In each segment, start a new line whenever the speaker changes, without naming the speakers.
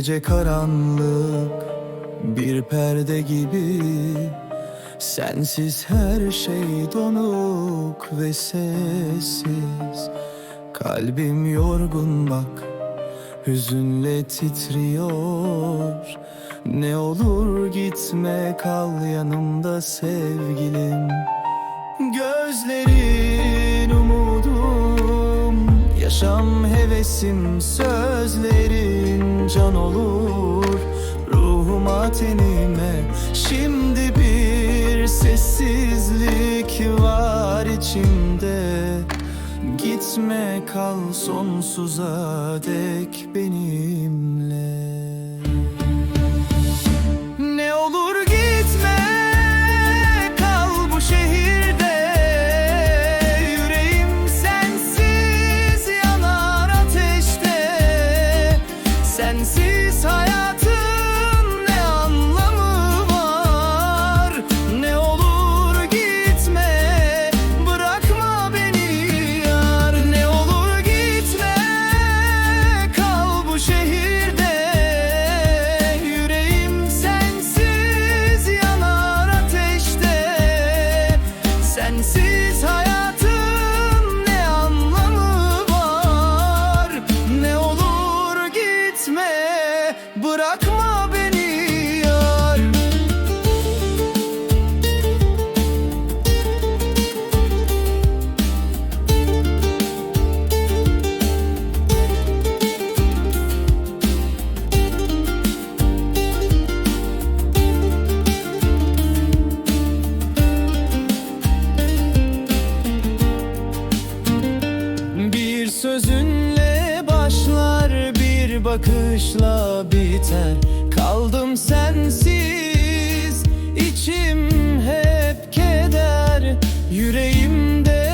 Gece karanlık bir perde gibi. Sensiz her şey donuk ve sessiz. Kalbim yorgun bak Hüzünle titriyor. Ne olur gitme kal yanımda sevgilim Hevesim Sözlerin can olur. Ruhuma tenime Şimdi bir sessizlik var içimde. Gitme kal sonsuza dek benimle bırakma bakışla biter. Kaldım sensiz içim hep keder. Yüreğimde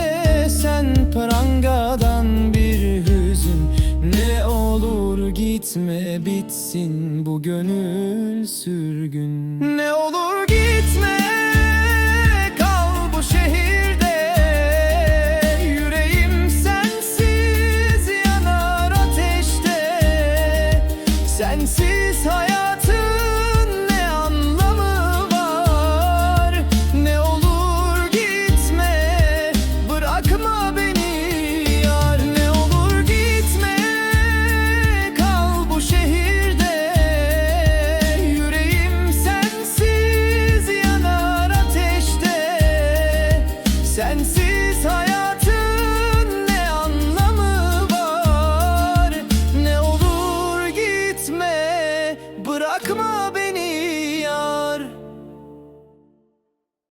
sen prangadan bir hüzün. Ne olur gitme bitsin bu gönül sürgün. Ne olur